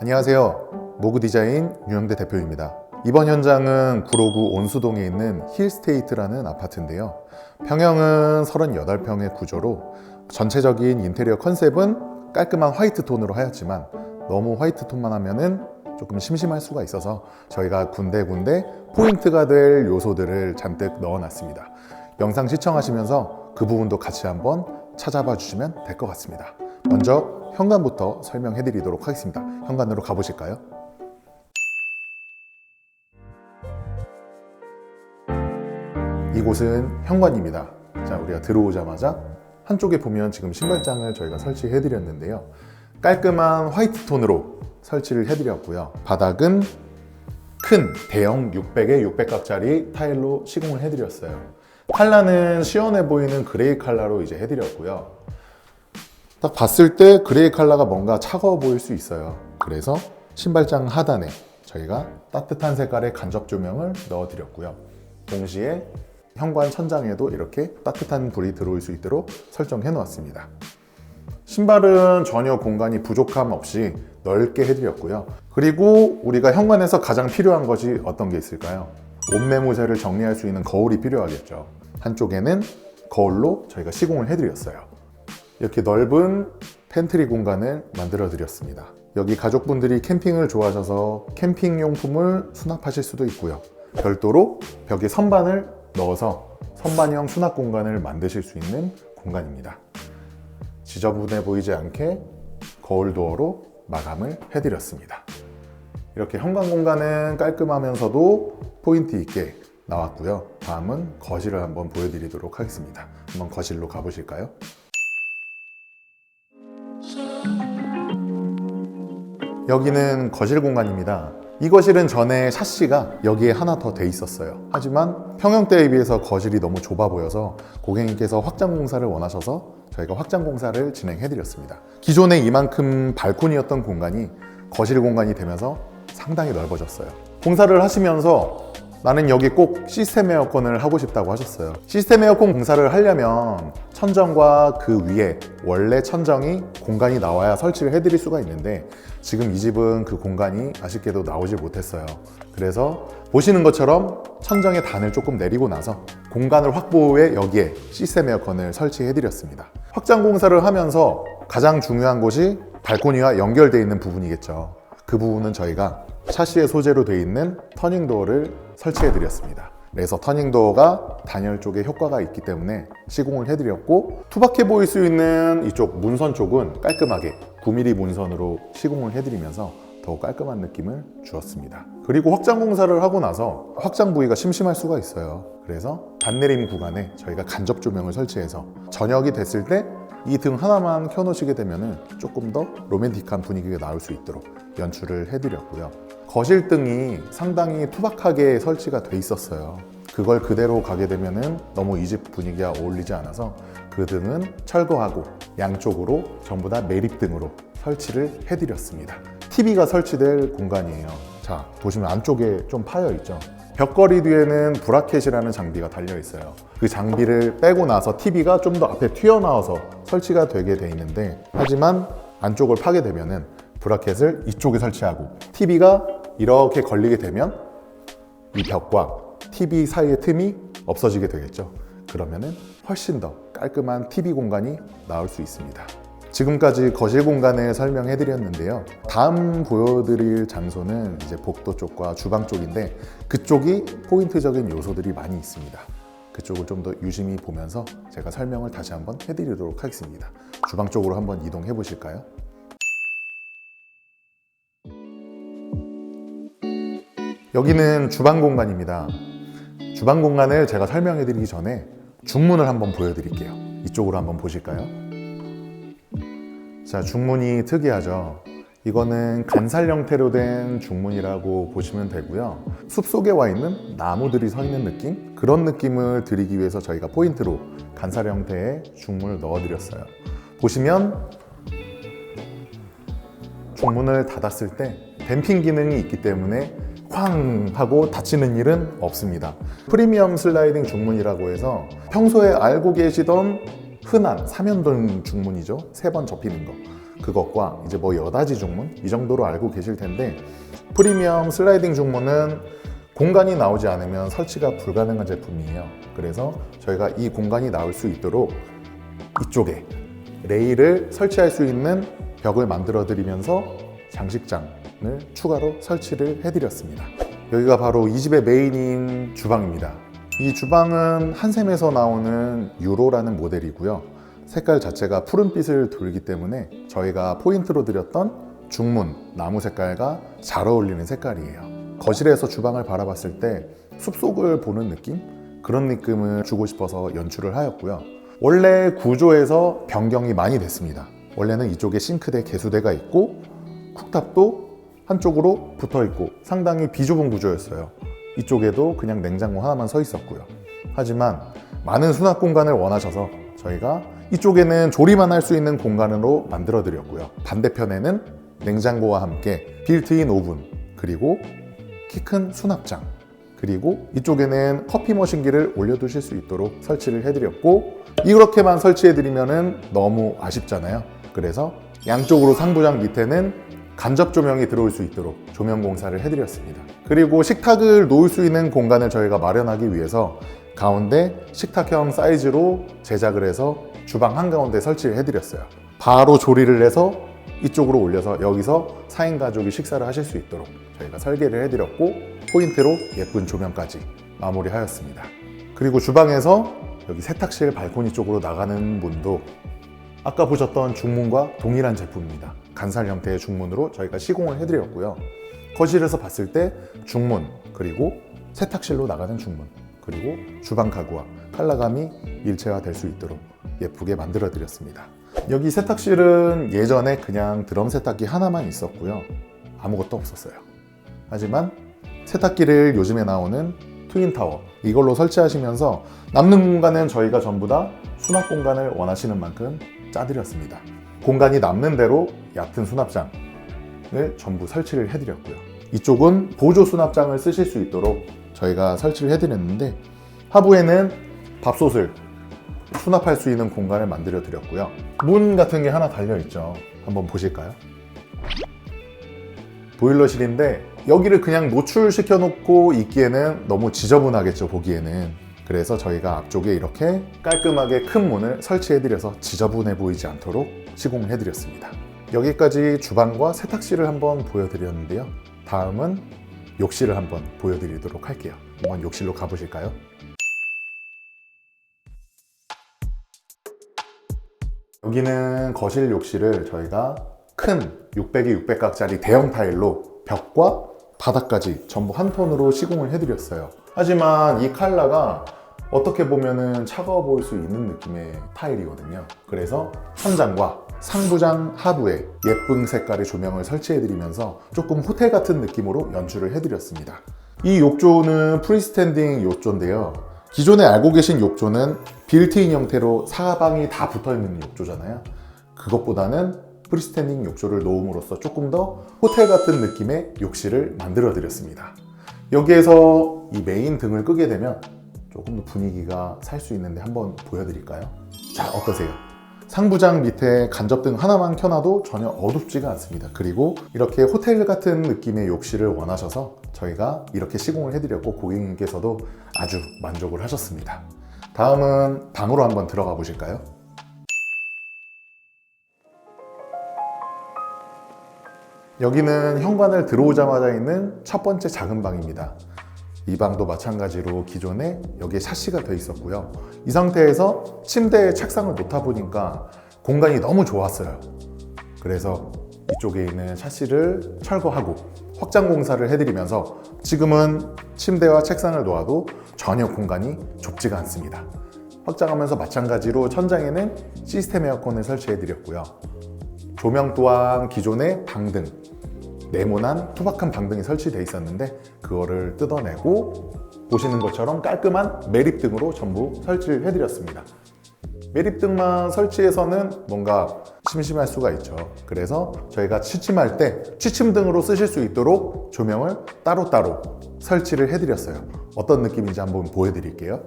안녕하세요. 모그 디자인 유영대 대표입니다. 이번 현장은 구로구 온수동에 있는 힐스테이트라는 아파트인데요. 평형은 38평의 구조로 전체적인 인테리어 컨셉은 깔끔한 화이트 톤으로 하였지만 너무 화이트 톤만 하면은 조금 심심할 수가 있어서 저희가 군데군데 포인트가 될 요소들을 잔뜩 넣어놨습니다. 영상 시청하시면서 그 부분도 같이 한번 찾아봐 주시면 될 것 같습니다. 먼저 현관부터 설명해 드리도록 하겠습니다. 현관으로 가보실까요? 이곳은 현관입니다. 자, 우리가 들어오자마자 한쪽에 보면 지금 신발장을 저희가 설치해 드렸는데요. 깔끔한 화이트 톤으로 설치를 해 드렸고요. 바닥은 큰 대형 600에 600각짜리 타일로 시공을 해 드렸어요. 컬러는 시원해 보이는 그레이 컬러로 이제 해 드렸고요. 딱 봤을 때 그레이 컬러가 뭔가 차가워 보일 수 있어요. 그래서 신발장 하단에 저희가 따뜻한 색깔의 간접 조명을 넣어 드렸고요. 동시에 현관 천장에도 이렇게 따뜻한 불이 들어올 수 있도록 설정해 놓았습니다. 신발은 전혀 공간이 부족함 없이 넓게 해드렸고요. 그리고 우리가 현관에서 가장 필요한 것이 어떤 게 있을까요? 옷매무새를 정리할 수 있는 거울이 필요하겠죠. 한쪽에는 거울로 저희가 시공을 해드렸어요. 이렇게 넓은 팬트리 공간을 만들어 드렸습니다. 여기 가족분들이 캠핑을 좋아하셔서 캠핑 용품을 수납하실 수도 있고요. 별도로 벽에 선반을 넣어서 선반형 수납 공간을 만드실 수 있는 공간입니다. 지저분해 보이지 않게 거울 도어로 마감을 해드렸습니다. 이렇게 현관 공간은 깔끔하면서도 포인트 있게 나왔고요. 다음은 거실을 한번 보여드리도록 하겠습니다. 한번 거실로 가보실까요? 여기는 거실 공간입니다. 이 거실은 전에 샤시가 여기에 하나 더 돼 있었어요. 하지만 평형대에 비해서 거실이 너무 좁아 보여서 고객님께서 확장 공사를 원하셔서 저희가 확장 공사를 진행해 드렸습니다. 기존에 이만큼 발코니였던 공간이 거실 공간이 되면서 상당히 넓어졌어요. 공사를 하시면서 나는 여기 꼭 시스템 에어컨을 하고 싶다고 하셨어요. 시스템 에어컨 공사를 하려면 천정과 그 위에 원래 천정이 공간이 나와야 설치를 해드릴 수가 있는데 지금 이 집은 그 공간이 아쉽게도 나오질 못했어요. 그래서 보시는 것처럼 천정의 단을 조금 내리고 나서 공간을 확보해 여기에 시스템 에어컨을 설치해 드렸습니다. 확장 공사를 하면서 가장 중요한 곳이 발코니와 연결되어 있는 부분이겠죠. 그 부분은 저희가 샤시의 소재로 되어 있는 터닝도어를 설치해 드렸습니다. 그래서 터닝도어가 단열 쪽에 효과가 있기 때문에 시공을 해드렸고 투박해 보일 수 있는 이쪽 문선 쪽은 깔끔하게 9mm 문선으로 시공을 해드리면서 더 깔끔한 느낌을 주었습니다. 그리고 확장 공사를 하고 나서 확장 부위가 심심할 수가 있어요. 그래서 단내림 구간에 저희가 간접 조명을 설치해서 저녁이 됐을 때 이 등 하나만 켜놓으시게 되면 조금 더 로맨틱한 분위기가 나올 수 있도록 연출을 해드렸고요. 거실 등이 상당히 투박하게 설치가 돼 있었어요. 그걸 그대로 가게 되면은 너무 이 집 분위기와 어울리지 않아서 그 등은 철거하고 양쪽으로 전부 다 매립등으로 설치를 해드렸습니다. TV가 설치될 공간이에요. 자, 보시면 안쪽에 좀 파여 있죠. 벽걸이 뒤에는 브라켓이라는 장비가 달려 있어요. 그 장비를 빼고 나서 TV가 좀 더 앞에 튀어나와서 설치가 되게 돼 있는데 하지만 안쪽을 파게 되면은 브라켓을 이쪽에 설치하고 TV가 이렇게 걸리게 되면 이 벽과 TV 사이의 틈이 없어지게 되겠죠. 그러면은 훨씬 더 깔끔한 TV 공간이 나올 수 있습니다. 지금까지 거실 공간을 설명해 드렸는데요. 다음 보여드릴 장소는 이제 복도 쪽과 주방 쪽인데 그쪽이 포인트적인 요소들이 많이 있습니다. 그쪽을 좀 더 유심히 보면서 제가 설명을 다시 한번 해드리도록 하겠습니다. 주방 쪽으로 한번 이동해 보실까요? 여기는 주방 공간입니다. 주방 공간을 제가 설명해 드리기 전에 중문을 한번 보여드릴게요. 이쪽으로 한번 보실까요? 자, 중문이 특이하죠. 이거는 간살 형태로 된 중문이라고 보시면 되고요. 숲 속에 와 있는 나무들이 서 있는 느낌? 그런 느낌을 드리기 위해서 저희가 포인트로 간살 형태의 중문을 넣어드렸어요. 보시면 중문을 닫았을 때 댐핑 기능이 있기 때문에 쾅 하고 닫히는 일은 없습니다. 프리미엄 슬라이딩 중문이라고 해서 평소에 알고 계시던 흔한 삼연동 중문이죠. 세 번 접히는 거. 그것과 이제 뭐 여다지 중문 이 정도로 알고 계실 텐데 프리미엄 슬라이딩 중문은 공간이 나오지 않으면 설치가 불가능한 제품이에요. 그래서 저희가 이 공간이 나올 수 있도록 이쪽에 레일을 설치할 수 있는 벽을 만들어 드리면서 장식장 을 추가로 설치를 해드렸습니다. 여기가 바로 이 집의 메인인 주방입니다. 이 주방은 한샘에서 나오는 유로라는 모델이고요. 색깔 자체가 푸른빛을 돌기 때문에 저희가 포인트로 드렸던 중문 나무 색깔과 잘 어울리는 색깔이에요. 거실에서 주방을 바라봤을 때 숲속을 보는 느낌? 그런 느낌을 주고 싶어서 연출을 하였고요. 원래 구조에서 변경이 많이 됐습니다. 원래는 이쪽에 싱크대 개수대가 있고 쿡탑도 한쪽으로 붙어 있고 상당히 비좁은 구조였어요. 이쪽에도 그냥 냉장고 하나만 서 있었고요. 하지만 많은 수납 공간을 원하셔서 저희가 이쪽에는 조리만 할 수 있는 공간으로 만들어 드렸고요. 반대편에는 냉장고와 함께 빌트인 오븐 그리고 키 큰 수납장 그리고 이쪽에는 커피 머신기를 올려두실 수 있도록 설치를 해드렸고 이렇게만 설치해드리면 너무 아쉽잖아요. 그래서 양쪽으로 상부장 밑에는 간접 조명이 들어올 수 있도록 조명 공사를 해드렸습니다. 그리고 식탁을 놓을 수 있는 공간을 저희가 마련하기 위해서 가운데 식탁형 사이즈로 제작을 해서 주방 한가운데 설치를 해드렸어요. 바로 조리를 해서 이쪽으로 올려서 여기서 4인 가족이 식사를 하실 수 있도록 저희가 설계를 해드렸고 포인트로 예쁜 조명까지 마무리하였습니다. 그리고 주방에서 여기 세탁실 발코니 쪽으로 나가는 문도 아까 보셨던 중문과 동일한 제품입니다. 간살 형태의 중문으로 저희가 시공을 해드렸고요. 거실에서 봤을 때 중문 그리고 세탁실로 나가는 중문 그리고 주방 가구와 컬러감이 일체화 될 수 있도록 예쁘게 만들어 드렸습니다. 여기 세탁실은 예전에 그냥 드럼 세탁기 하나만 있었고요. 아무것도 없었어요. 하지만 세탁기를 요즘에 나오는 트윈타워 이걸로 설치하시면서 남는 공간은 저희가 전부 다 수납 공간을 원하시는 만큼 짜드렸습니다. 공간이 남는 대로 얕은 수납장을 전부 설치를 해드렸고요. 이쪽은 보조 수납장을 쓰실 수 있도록 저희가 설치를 해드렸는데 하부에는 밥솥을 수납할 수 있는 공간을 만들어 드렸고요. 문 같은 게 하나 달려 있죠. 한번 보실까요? 보일러실인데 여기를 그냥 노출시켜 놓고 있기에는 너무 지저분하겠죠 보기에는 그래서 저희가 앞쪽에 이렇게 깔끔하게 큰 문을 설치해 드려서 지저분해 보이지 않도록 시공을 해 드렸습니다 여기까지 주방과 세탁실을 한번 보여드렸는데요 다음은 욕실을 한번 보여드리도록 할게요 한번 욕실로 가보실까요? 여기는 거실 욕실을 저희가 큰 600에 600각짜리 대형 타일로 벽과 바닥까지 전부 한 톤으로 시공을 해드렸어요. 하지만 이 칼라가 어떻게 보면은 차가워 보일 수 있는 느낌의 타일이거든요. 그래서 천장과 상부장 하부에 예쁜 색깔의 조명을 설치해드리면서 조금 호텔 같은 느낌으로 연출을 해드렸습니다. 이 욕조는 프리스탠딩 욕조인데요. 기존에 알고 계신 욕조는 빌트인 형태로 사방이 다 붙어 있는 욕조잖아요. 그것보다는 프리스탠딩 욕조를 놓음으로써 조금 더 호텔 같은 느낌의 욕실을 만들어 드렸습니다. 여기에서 이 메인 등을 끄게 되면 조금 더 분위기가 살 수 있는데 한번 보여드릴까요? 자, 어떠세요? 상부장 밑에 간접등 하나만 켜놔도 전혀 어둡지가 않습니다. 그리고 이렇게 호텔 같은 느낌의 욕실을 원하셔서 저희가 이렇게 시공을 해드렸고 고객님께서도 아주 만족을 하셨습니다. 다음은 방으로 한번 들어가 보실까요? 여기는 현관을 들어오자마자 있는 첫 번째 작은 방입니다. 이 방도 마찬가지로 기존에 여기에 샤시가 돼 있었고요. 이 상태에서 침대에 책상을 놓다 보니까 공간이 너무 좋았어요. 그래서 이쪽에 있는 샤시를 철거하고 확장 공사를 해드리면서 지금은 침대와 책상을 놓아도 전혀 공간이 좁지가 않습니다. 확장하면서 마찬가지로 천장에는 시스템 에어컨을 설치해드렸고요. 조명 또한 기존의 방등, 네모난 투박한 방등이 설치되어 있었는데 그거를 뜯어내고 보시는 것처럼 깔끔한 매립등으로 전부 설치를 해드렸습니다. 매립등만 설치해서는 뭔가 심심할 수가 있죠. 그래서 저희가 취침할 때 취침등으로 쓰실 수 있도록 조명을 따로따로 설치를 해드렸어요. 어떤 느낌인지 한번 보여드릴게요.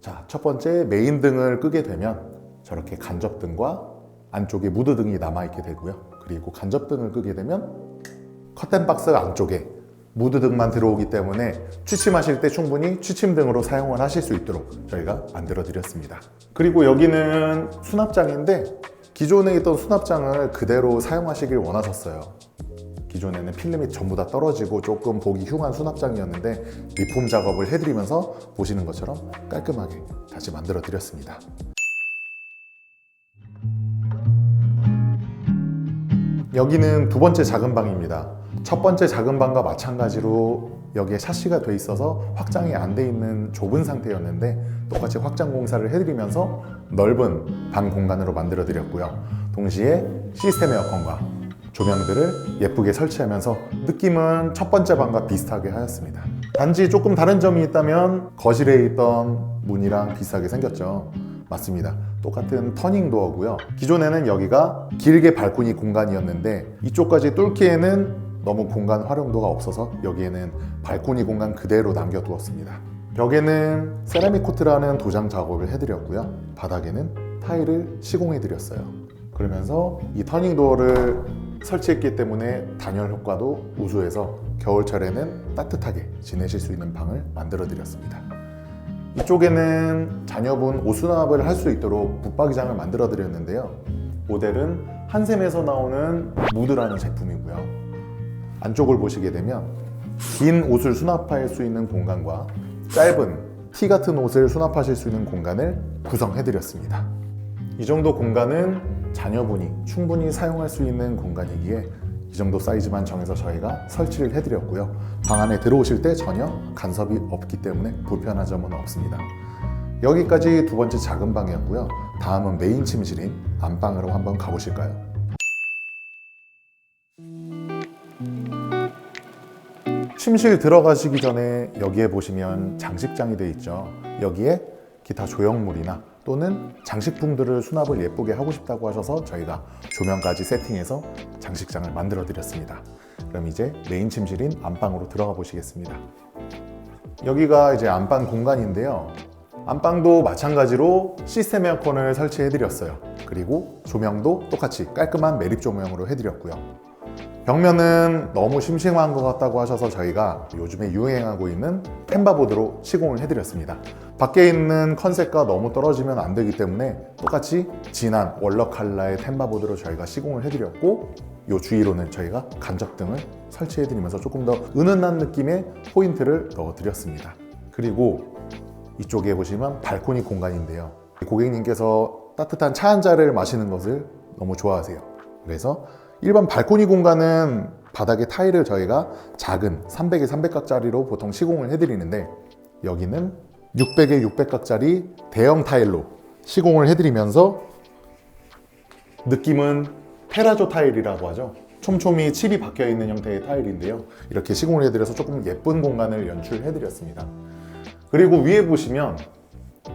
자, 첫 번째 메인 등을 끄게 되면 저렇게 간접등과 안쪽에 무드등이 남아있게 되고요. 그리고 간접등을 끄게 되면 커튼 박스 안쪽에 무드등만 들어오기 때문에 취침하실 때 충분히 취침등으로 사용을 하실 수 있도록 저희가 만들어 드렸습니다. 그리고 여기는 수납장인데 기존에 있던 수납장을 그대로 사용하시길 원하셨어요. 기존에는 필름이 전부 다 떨어지고 조금 보기 흉한 수납장이었는데 리폼 작업을 해드리면서 보시는 것처럼 깔끔하게 다시 만들어 드렸습니다. 여기는 두 번째 작은 방입니다. 첫 번째 작은 방과 마찬가지로 여기에 샤시가 돼 있어서 확장이 안 돼 있는 좁은 상태였는데 똑같이 확장 공사를 해드리면서 넓은 방 공간으로 만들어 드렸고요. 동시에 시스템 에어컨과 조명들을 예쁘게 설치하면서 느낌은 첫 번째 방과 비슷하게 하였습니다. 단지 조금 다른 점이 있다면 거실에 있던 문이랑 비슷하게 생겼죠. 맞습니다. 똑같은 터닝 도어고요. 기존에는 여기가 길게 발코니 공간이었는데 이쪽까지 뚫기에는 너무 공간 활용도가 없어서 여기에는 발코니 공간 그대로 남겨두었습니다. 벽에는 세라믹 코트라는 도장 작업을 해드렸고요. 바닥에는 타일을 시공해드렸어요. 그러면서 이 터닝 도어를 설치했기 때문에 단열 효과도 우수해서 겨울철에는 따뜻하게 지내실 수 있는 방을 만들어 드렸습니다. 이쪽에는 자녀분 옷 수납을 할 수 있도록 붙박이장을 만들어 드렸는데요. 모델은 한샘에서 나오는 무드라는 제품이고요. 안쪽을 보시게 되면 긴 옷을 수납할 수 있는 공간과 짧은 티 같은 옷을 수납하실 수 있는 공간을 구성해 드렸습니다. 이 정도 공간은 자녀분이 충분히 사용할 수 있는 공간이기에 이 정도 사이즈만 정해서 저희가 설치를 해드렸고요. 방 안에 들어오실 때 전혀 간섭이 없기 때문에 불편한 점은 없습니다. 여기까지 두 번째 작은 방이었고요. 다음은 메인 침실인 안방으로 한번 가보실까요? 침실 들어가시기 전에 여기에 보시면 장식장이 되어 있죠. 여기에 기타 조형물이나 또는 장식품들을 수납을 예쁘게 하고 싶다고 하셔서 저희가 조명까지 세팅해서 장식장을 만들어 드렸습니다. 그럼 이제 메인 침실인 안방으로 들어가 보시겠습니다. 여기가 이제 안방 공간인데요. 안방도 마찬가지로 시스템 에어컨을 설치해 드렸어요. 그리고 조명도 똑같이 깔끔한 매립 조명으로 해 드렸고요. 벽면은 너무 심심한 것 같다고 하셔서 저희가 요즘에 유행하고 있는 펜바보드로 시공을 해드렸습니다. 밖에 있는 컨셉과 너무 떨어지면 안 되기 때문에 똑같이 진한 월러 컬러의 펜바보드로 저희가 시공을 해드렸고 요 주위로는 저희가 간접등을 설치해드리면서 조금 더 은은한 느낌의 포인트를 넣어드렸습니다. 그리고 이쪽에 보시면 발코니 공간인데요. 고객님께서 따뜻한 차 한 잔을 마시는 것을 너무 좋아하세요. 그래서 일반 발코니 공간은 바닥에 타일을 저희가 작은 300에 300각짜리로 보통 시공을 해드리는데 여기는 600에 600각짜리 대형 타일로 시공을 해드리면서 느낌은 테라조 타일이라고 하죠. 촘촘히 칠이 박혀 있는 형태의 타일인데요. 이렇게 시공을 해드려서 조금 예쁜 공간을 연출해드렸습니다. 그리고 위에 보시면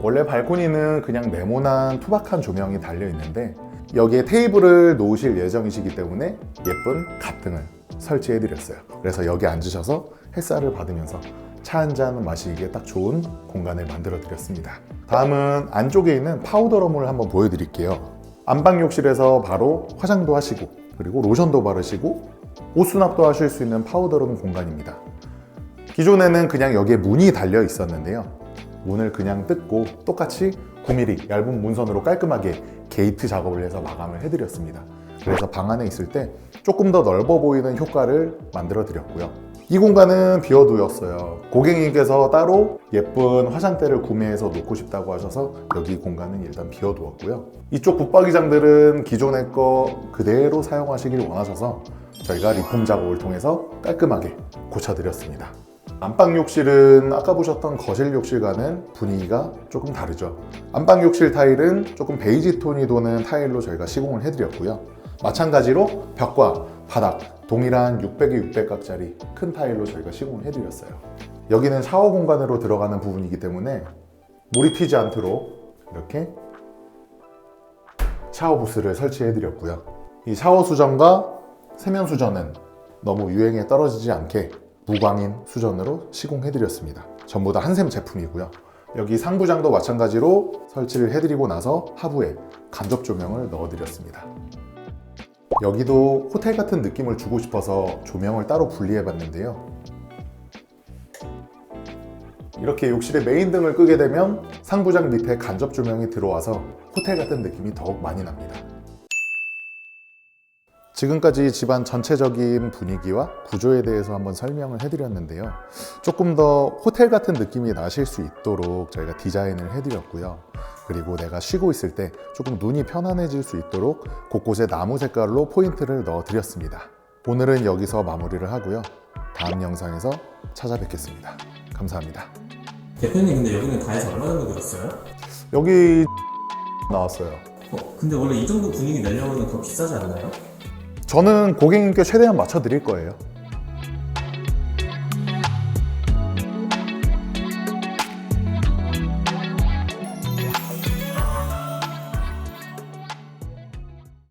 원래 발코니는 그냥 네모난 투박한 조명이 달려 있는데 여기에 테이블을 놓으실 예정이시기 때문에 예쁜 갓등을 설치해 드렸어요. 그래서 여기 앉으셔서 햇살을 받으면서 차 한 잔 마시기에 딱 좋은 공간을 만들어 드렸습니다. 다음은 안쪽에 있는 파우더룸을 한번 보여드릴게요. 안방 욕실에서 바로 화장도 하시고 그리고 로션도 바르시고 옷 수납도 하실 수 있는 파우더룸 공간입니다. 기존에는 그냥 여기에 문이 달려 있었는데요. 문을 그냥 뜯고 똑같이 9mm 얇은 문선으로 깔끔하게 게이트 작업을 해서 마감을 해드렸습니다. 그래서 방 안에 있을 때 조금 더 넓어 보이는 효과를 만들어 드렸고요. 이 공간은 비어두었어요. 고객님께서 따로 예쁜 화장대를 구매해서 놓고 싶다고 하셔서 여기 공간은 일단 비어두었고요. 이쪽 붙박이장들은 기존의 거 그대로 사용하시길 원하셔서 저희가 리폼 작업을 통해서 깔끔하게 고쳐드렸습니다. 안방 욕실은 아까 보셨던 거실 욕실과는 분위기가 조금 다르죠. 안방 욕실 타일은 조금 베이지 톤이 도는 타일로 저희가 시공을 해드렸고요. 마찬가지로 벽과 바닥 동일한 600에 600각짜리 큰 타일로 저희가 시공을 해드렸어요. 여기는 샤워 공간으로 들어가는 부분이기 때문에 물이 튀지 않도록 이렇게 샤워 부스를 설치해 드렸고요. 이 샤워 수전과 세면 수전은 너무 유행에 떨어지지 않게 무광인 수전으로 시공해 드렸습니다. 전부 다 한샘 제품이고요. 여기 상부장도 마찬가지로 설치를 해드리고 나서 하부에 간접 조명을 넣어드렸습니다. 여기도 호텔 같은 느낌을 주고 싶어서 조명을 따로 분리해 봤는데요. 이렇게 욕실의 메인 등을 끄게 되면 상부장 밑에 간접 조명이 들어와서 호텔 같은 느낌이 더욱 많이 납니다. 지금까지 집안 전체적인 분위기와 구조에 대해서 한번 설명을 해드렸는데요. 조금 더 호텔 같은 느낌이 나실 수 있도록 저희가 디자인을 해드렸고요. 그리고 내가 쉬고 있을 때 조금 눈이 편안해질 수 있도록 곳곳에 나무 색깔로 포인트를 넣어드렸습니다. 오늘은 여기서 마무리를 하고요. 다음 영상에서 찾아뵙겠습니다. 감사합니다. 대표님 근데 여기는 다 해서 얼마 정도 들었어요? 여기 나왔어요. 어, 근데 원래 이 정도 분위기 내려면 더 비싸지 않나요? 저는 고객님께 최대한 맞춰 드릴 거예요.